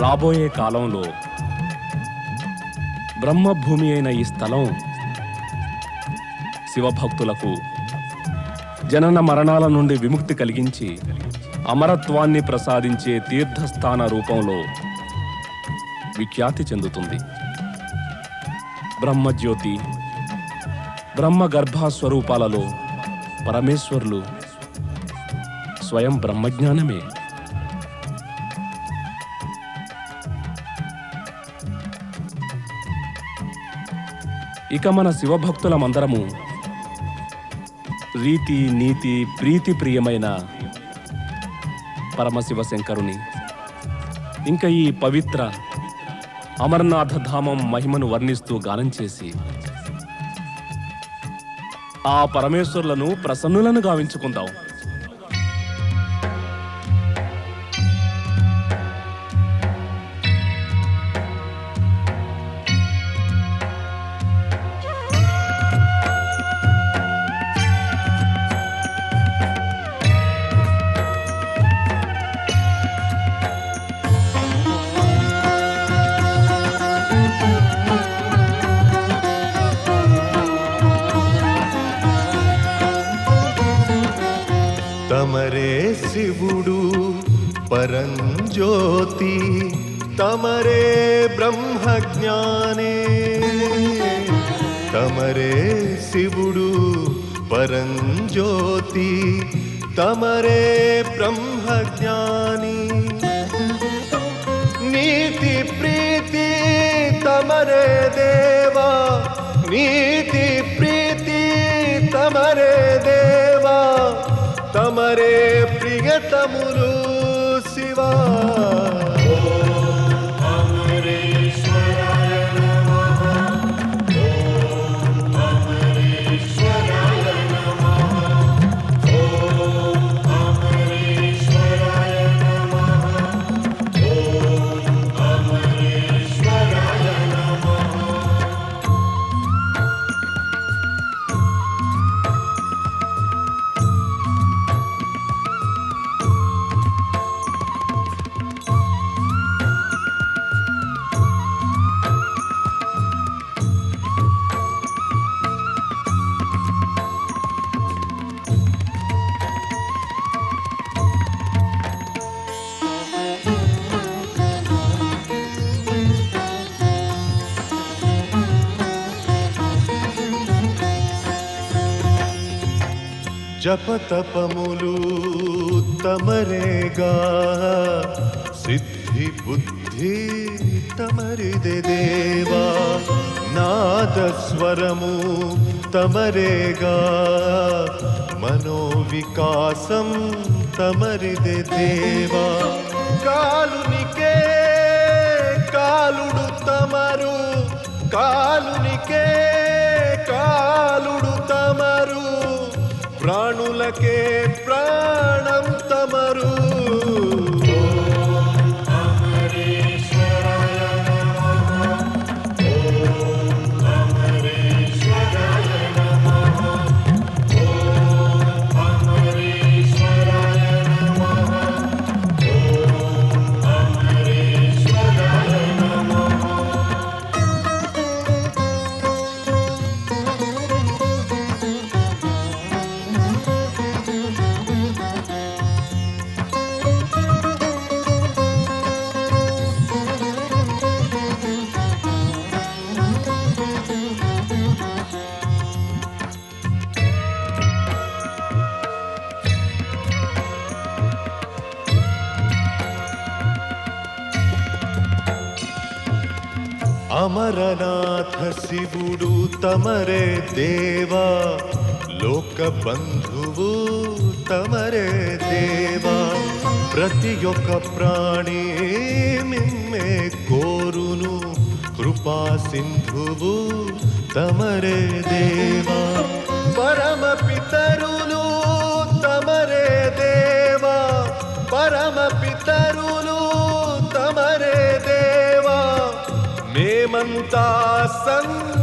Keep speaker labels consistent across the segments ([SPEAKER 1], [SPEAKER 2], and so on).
[SPEAKER 1] రాబోయే కాలంలో బ్రహ్మభూమి అయిన ఈ స్థలం శివభక్తులకు జనన మరణాల నుండి విముక్తి కలిగించి అమరత్వాన్ని ప్రసాదించే తీర్థస్థాన రూపంలో విఖ్యాతి చెందుతుంది. బ్రహ్మజ్యోతి బ్రహ్మ గర్భస్వరూపాలలో పరమేశ్వరులు స్వయం బ్రహ్మజ్ఞానమే. ఇక మన శివభక్తులమందరము రీతి నీతి ప్రీతి ప్రియమైన పరమశివ శంకరుని ఇంకా ఈ పవిత్ర అమర్నాథ ధామం మహిమను వర్ణిస్తూ గానం చేసి ఆ పరమేశ్వరులను ప్రసన్నులను గావించుకుందాం.
[SPEAKER 2] తమరే బ్రహ్మజ్ఞానే తమరే శివుడు పరంజ్యోతి తమరే బ్రహ్మజ్ఞాని నీతి ప్రీతి తమరే దేవా నీతి ప్రీతి తమరే దేవా తమరే ప్రియతములు శివా జపతపములు తమరేగా. సిద్ధి బుద్ధి తమరిదే దేవా. నాదస్వరము తమరేగా. మనోవికాసం తమరిదే దేవా. కాలునికే కాలుడు తమరు. కాలునికే కాలుడు ప్రాణులకే ప్రాణం తమరు. అమరనాథ శివుడు తమరే దేవా లోక బంధువు తమరే దేవా. ప్రతి ఒక్క ప్రాణి మిమ్మే కోరును కృపా సింధువు తమరే దేవా. పరమ పితరులు وسلم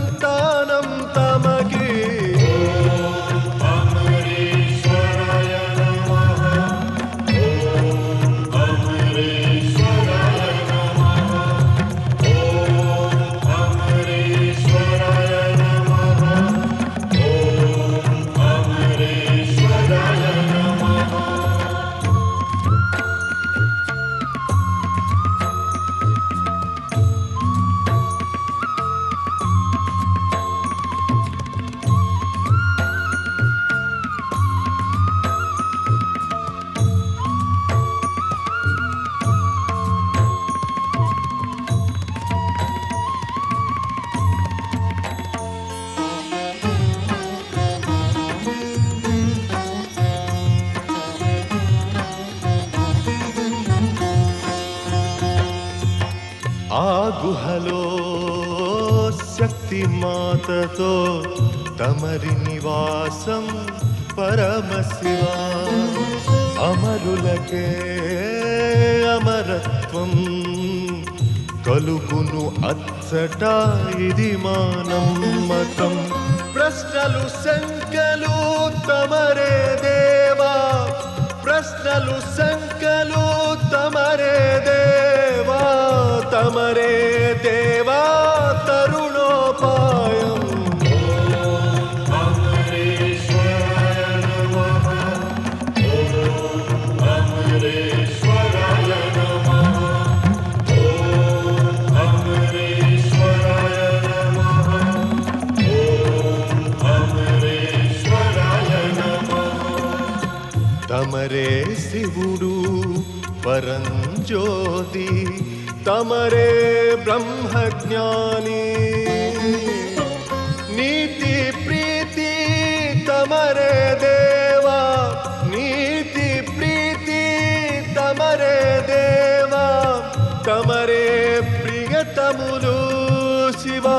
[SPEAKER 2] మాతతో తమరి నివాసం పరమశివ. అమరులకే అమరత్వం కలుగును అచ్చట ఇది మానం మతం ప్రశ్నలు శంకలు తమరే దేవా. ప్రశ్నలు శంకలు తమరే దేవా. పరంజ్యోతి తమరే బ్రహ్మజ్ఞాని నీతి ప్రీతి తమరే దేవా నీతి ప్రీతి తమరే దేవా తమరే ప్రియతములు శివా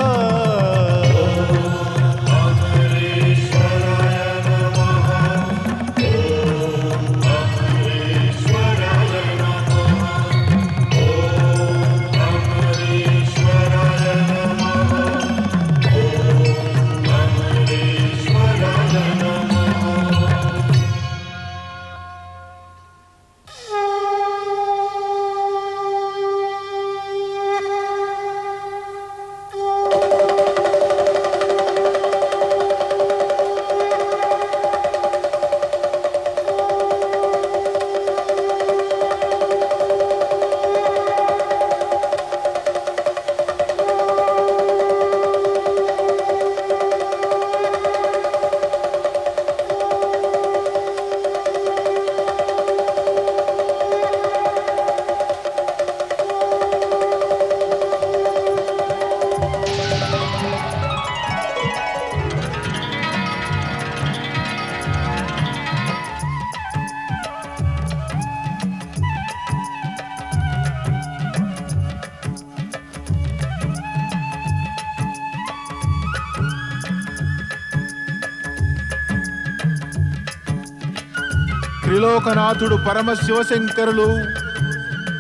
[SPEAKER 3] త్రిలోకనాథుడు పరమశివశంకరులు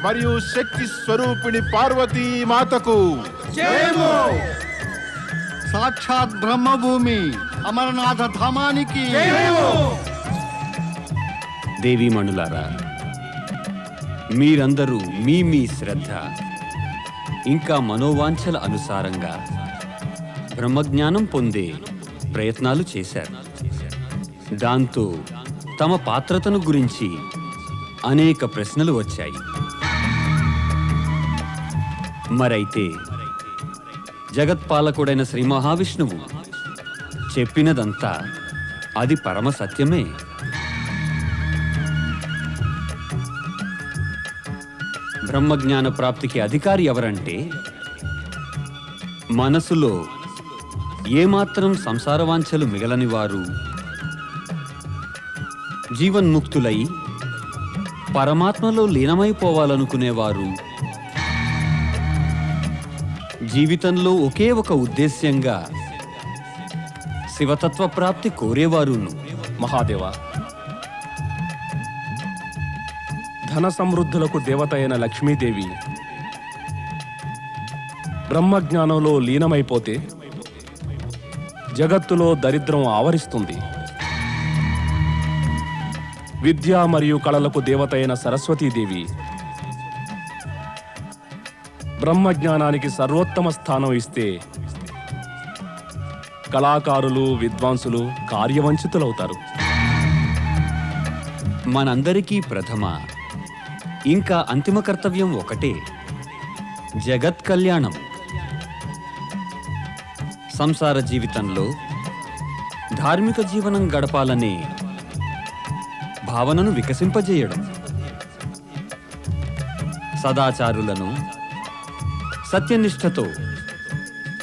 [SPEAKER 3] మరియు శక్తి స్వరూపిణి పార్వతీ మాతకు.
[SPEAKER 4] సాక్షాత్ బ్రహ్మభూమి అమరనాథ ధామానికి.
[SPEAKER 5] దేవీమణులారా మీరందరూ మీ మీ శ్రద్ధ ఇంకా మనోవాంఛల అనుసారంగా బ్రహ్మజ్ఞానం పొందే ప్రయత్నాలు చేశారు. దాంతో తమ పాత్రతను గురించి అనేక ప్రశ్నలు వచ్చాయి. మరైతే జగత్పాలకుడైన శ్రీ మహావిష్ణువు చెప్పినదంతా అది పరమ సత్యమే. బ్రహ్మజ్ఞాన ప్రాప్తికి అధికారి ఎవరంటే మనసులో ఏమాత్రం సంసారవాంఛలు మిగలని వారు జీవన్ముక్తులై పరమాత్మలో లీనమైపోవాలనుకునేవారు. జీవితంలో ఒకే ఒక ఉద్దేశ్యంగా శివతత్వ ప్రాప్తి కోరేవారును.
[SPEAKER 1] మహాదేవ ధన సమృద్ధులకు దేవత అయిన లక్ష్మీదేవి బ్రహ్మజ్ఞానంలో లీనమైపోతే జగత్తులో దరిద్రం ఆవరిస్తుంది. విద్య మరియు కళలకు దేవత అయిన సరస్వతీదేవి. బ్రహ్మజ్ఞానానికి సర్వోత్తమ స్థానం ఇస్తే కళాకారులు విద్వాంసులు కార్యవంచితులవుతారు.
[SPEAKER 5] మనందరికీ ప్రథమ ఇంకా అంతిమ కర్తవ్యం ఒకటే జగత్ కళ్యాణం. సంసార జీవితంలో ధార్మిక జీవనం గడపాలనే భావనను వికసింపజేయడం. సదాచారులను సత్యనిష్టతో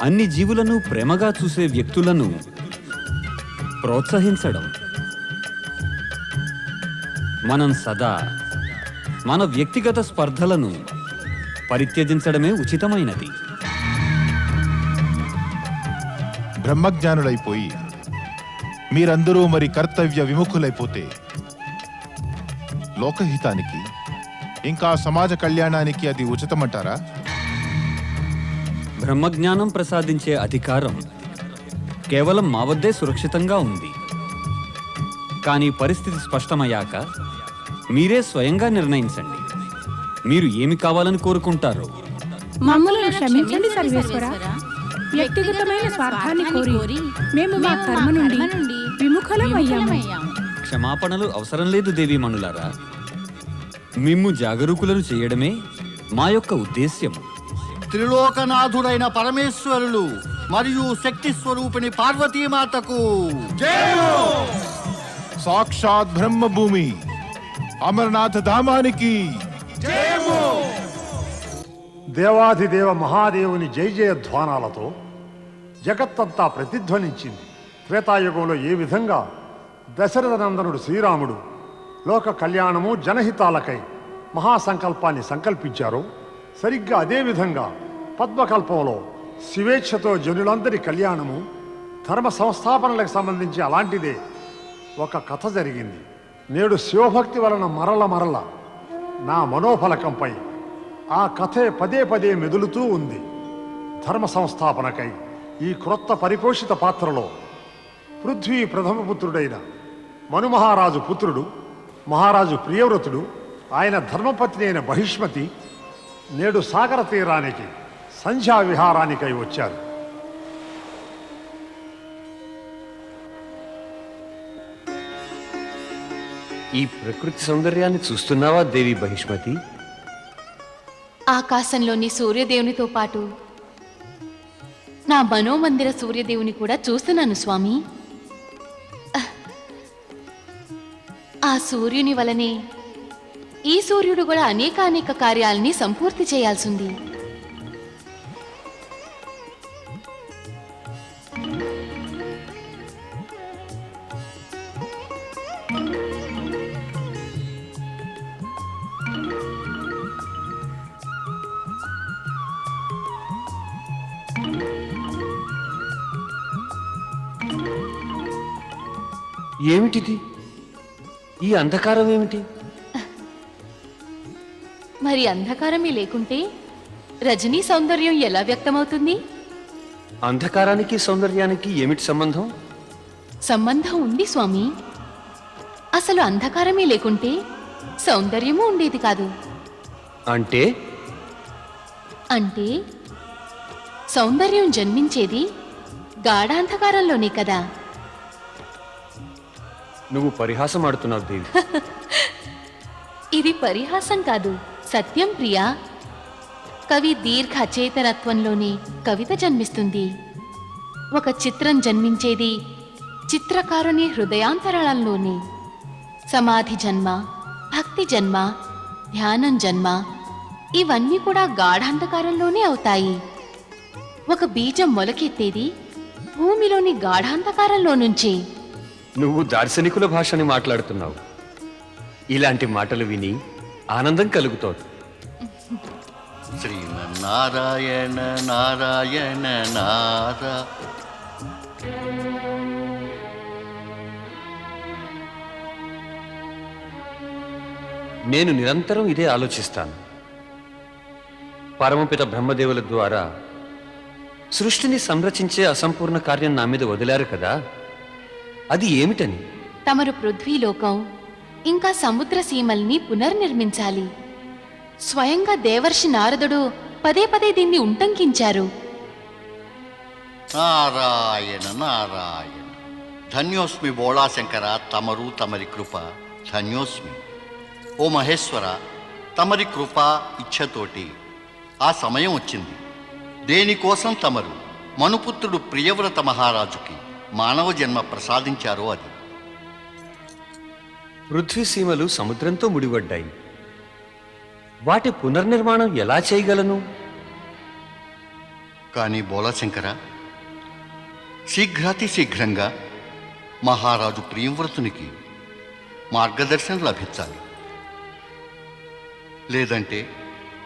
[SPEAKER 5] అన్ని జీవులను ప్రేమగా చూసే వ్యక్తులను ప్రోత్సహించడం. మనం సదా మన వ్యక్తిగత స్పర్ధలను పరిత్యజించడమే ఉచితమైనది.
[SPEAKER 3] బ్రహ్మజ్ఞానులైపోయి మీరందరూ మరి కర్తవ్య విముఖులైపోతే లోకహితానికి ఇంకా సమాజ కళ్యాణానికి అది ఉచితమంటారా?
[SPEAKER 5] బ్రహ్మజ్ఞానం ప్రసాదించే అధికారం కేవలం మా వద్దే సురక్షితంగా ఉంది. కానీ పరిస్థితి స్పష్టమయ్యాక మీరే స్వయంగా నిర్ణయించండి. మీరు ఏమి కావాలని కోరుకుంటారో?
[SPEAKER 6] మమ్మల్ని క్షమించండి సర్వేశ్వర. వ్యక్తిగతమైన స్వార్థాన్ని కోరి మేము మా కర్మ నుండి విముఖలం అయ్యాము
[SPEAKER 5] క్షమాపణలు అవసరం లేదు దేవీ మనులారా మిమ్ము జాగరూకులను చేయడమే మా యొక్క ఉద్దేశ్యము.
[SPEAKER 4] త్రిలోకనాథుడైన పరమేశ్వరులు మరియు శక్తి స్వరూపిణి పార్వతీమాతకు.
[SPEAKER 3] సాక్షాత్ బ్రహ్మభూమి అమరనాథ ధామానికి.
[SPEAKER 7] దేవాధిదేవ మహాదేవుని జై జయ ధ్వానాలతో జగత్తంతా ప్రతిధ్వనించింది. త్రేతాయుగంలో ఏ విధంగా దశరథ నందనుడు శ్రీరాముడు లోక కళ్యాణము జనహితాలకై మహాసంకల్పాన్ని సంకల్పించారు. సరిగ్గా అదే విధంగా పద్మకల్పంలో స్వేచ్ఛతో జనులందరి కళ్యాణము ధర్మ సంస్థాపనలకు సంబంధించి అలాంటిదే ఒక కథ జరిగింది. నేడు శివభక్తి వలన మరల మరల నా మనోఫలకంపై ఆ కథే పదే పదే మెదులుతూ ఉంది. ధర్మ సంస్థాపనకై ఈ క్రొత్త పరిపోషిత పాత్రలో పృథ్వీ ప్రథమ పుత్రుడైన మనుమహారాజు పుత్రుడు మహారాజు ప్రియవ్రతుడు ఆయన ధర్మపత్ని అయిన బహిష్మతి నేడు సాగర తీరానికి సంధ్యా విహారానికై వచ్చారు.
[SPEAKER 8] ఈ ప్రకృతి సౌందర్యాన్ని చూస్తున్నావా దేవి బహిష్మతి?
[SPEAKER 9] ఆకాశంలోని సూర్యదేవునితో పాటు నా మనోమందిర సూర్యదేవుని కూడా చూస్తున్నాను స్వామి. ఆ సూర్యుని వలనే. ఈ సూర్యుడు కూడా అనేక అనేక కార్యాలని సంపూర్తి చేయాల్సింది.
[SPEAKER 8] ఏమిటిది? ఈ అంధకారం ఏమిటి?
[SPEAKER 9] మరి అంధకారమే లేకుంటే రజనీ సౌందర్యం ఎలా వ్యక్తమవుతుంది?
[SPEAKER 8] అంధకారానికి సౌందర్యానికి ఏమిటి సంబంధం?
[SPEAKER 9] సంబంధం ఉంది స్వామి. అసలు అంధకారమే లేకుంటే సౌందర్యము ఉండేది కాదు.
[SPEAKER 8] అంటే?
[SPEAKER 9] అంటే సౌందర్యం జన్మించేది గాఢాంధకారంలోనే కదా.
[SPEAKER 8] నువ్వు పరిహాసం ఆడుతున్నావు దేవి.
[SPEAKER 9] ఇది పరిహాసం కాదు సత్యం ప్రియా. కవి దీర్ఘ అచేతనత్వంలోనే కవిత జన్మిస్తుంది. ఒక చిత్రం జన్మించేది చిత్రకారుని హృదయాంతరాళంలోనే. సమాధి జన్మ భక్తి జన్మ ధ్యానం జన్మ ఇవన్నీ కూడా గాఢాంధకారంలోనే అవుతాయి. ఒక బీజం మొలకెత్తేది భూమిలోని గాఢాంధకారంలో నుంచే.
[SPEAKER 8] నువ్వు దార్శనికుల భాషని మాట్లాడుతున్నావు. ఇలాంటి మాటలు విని ఆనందం కలుగుతోంది.
[SPEAKER 4] శ్రీమన్నారాయణ నారాయణ నారా.
[SPEAKER 8] నేను నిరంతరం ఇదే ఆలోచిస్తాను. పరమపిత బ్రహ్మదేవుల ద్వారా సృష్టిని సంరచించే అసంపూర్ణ కార్యం నా మీద వదిలారు కదా? అది ఏమిటని?
[SPEAKER 9] తమరు పృథ్వీలోకం ఇంకా సముద్ర సీమల్ని పునర్నిర్మించాలి. స్వయంగా దేవర్షి నారదుడు పదే పదే దీన్ని ఉంటంకించారు.
[SPEAKER 4] నారాయణ నారాయణ. ధన్యోస్మి బోళాశంకర తమరు తమరి కృప ధన్యోస్మి. ఓ మహేశ్వర తమరి కృప ఇచ్ఛతోటి ఆ సమయం వచ్చింది. దేనికోసం తమరు? మనుపుత్రుడు ప్రియవ్రత మహారాజుకి. మానవ జన్మ ప్రసాదించారో అది.
[SPEAKER 8] పృథ్వీ సీమలు సముద్రంతో ముడిపడ్డాయి. వాటి పునర్నిర్మాణం ఎలా చేయగలను?
[SPEAKER 4] కానీ బోళాశంకర శీఘ్రాతి శీఘ్రంగా మహారాజు ప్రియంవ్రతునికి మార్గదర్శనం లభించాలి. లేదంటే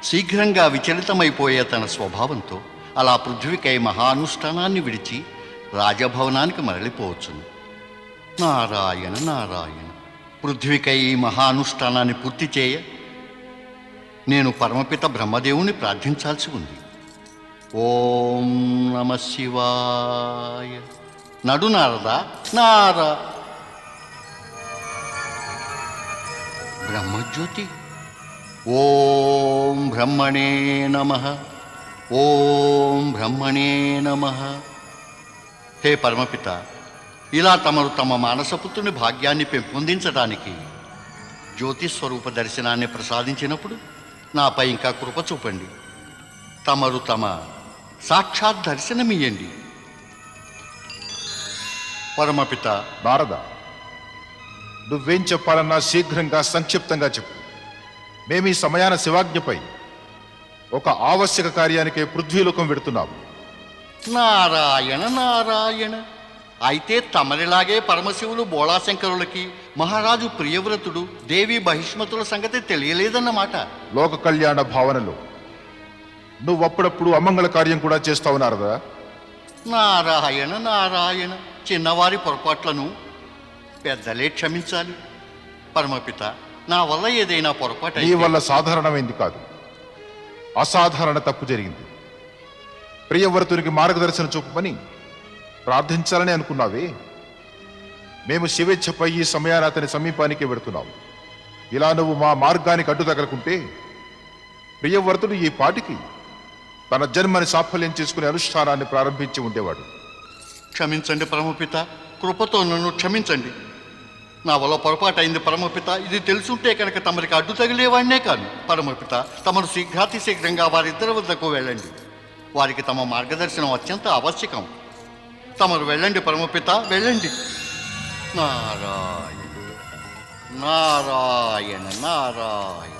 [SPEAKER 4] శీఘ్రంగా విచలితమైపోయే తన స్వభావంతో అలా పృథ్వీకై మహానుష్ఠానాన్ని విడిచి రాజభవనానికి మరలిపోవచ్చును నారాయణ నారాయణ పృథ్వీకై ఈ మహానుష్ఠానాన్ని పూర్తి చేయ. నేను పరమపిత బ్రహ్మదేవుని ప్రార్థించాల్సి ఉంది. ఓం నమ శివాయ. నడు నారదా నారా. బ్రహ్మజ్యోతి. ఓం బ్రహ్మణే నమ. ఓం బ్రహ్మణే నమ. హే పరమపిత ఇలా తమరు తమ మానసపుత్రుని భాగ్యాన్ని పెంపొందించడానికి జ్యోతిస్వరూప దర్శనాన్ని ప్రసాదించినప్పుడు నాపై ఇంకా కృప చూపండి. తమరు తమ సాక్షాత్ దర్శనమియ్యండి. పరమపిత
[SPEAKER 3] నారద నువ్వేం చెప్పాలన్నా శీఘ్రంగా సంక్షిప్తంగా చెప్పు. మేము ఈ సమయాన శివాజ్ఞపై ఒక ఆవశ్యక కార్యానికే పృథ్వీలోకం వెడుతున్నాము.
[SPEAKER 4] నారాయణ నారాయణ. అయితే తమరిలాగే పరమశివులు బోళాశంకరులకి మహారాజు ప్రియవ్రతుడు దేవి బహిష్మతుల సంగతి తెలియలేదన్నమాట.
[SPEAKER 3] లోక కళ్యాణ భావనలో. నువ్వప్పుడప్పుడు అమంగళ కార్యం కూడా చేస్తావు నారదా
[SPEAKER 4] నారాయణ నారాయణ. చిన్నవారి పొరపాట్లను పెద్దలే క్షమించాలి. పరమపిత నా వల్ల ఏదైనా పొరపాటు
[SPEAKER 3] నీ
[SPEAKER 4] అయితే-
[SPEAKER 3] వల్ల సాధారణమైంది కాదు. అసాధారణ తప్పు జరిగింది. ప్రియవ్రతునికి మార్గదర్శనం చూపమని ప్రార్థించాలని అనుకున్నావే. మేము శివేచ్ఛపై ఈ సమయాన అతని సమీపానికి వెడుతున్నాము. ఇలా నువ్వు మా మార్గానికి అడ్డు తగలకుంటే ప్రియవ్రతుడు ఈ పాటికి తన జన్మని సాఫల్యం చేసుకునే అనుష్ఠానాన్ని ప్రారంభించి ఉండేవాడు.
[SPEAKER 4] క్షమించండి పరమపిత కృపతో నన్ను క్షమించండి. నా వల్ల పొరపాటు అయింది పరమపిత ఇది తెలుసుంటే కనుక తమరికి అడ్డు తగిలేవాడినే కాదు పరమపిత తమరు శీఘ్రాతిశీఘ్రంగా వారిద్దరి వద్దకు వెళ్ళండి. వారికి తమ మార్గదర్శనం అత్యంత ఆవశ్యకం. తమరు వెళ్ళండి పరమపిత వెళ్ళండి. నారాయణ నారాయణ నారాయణ.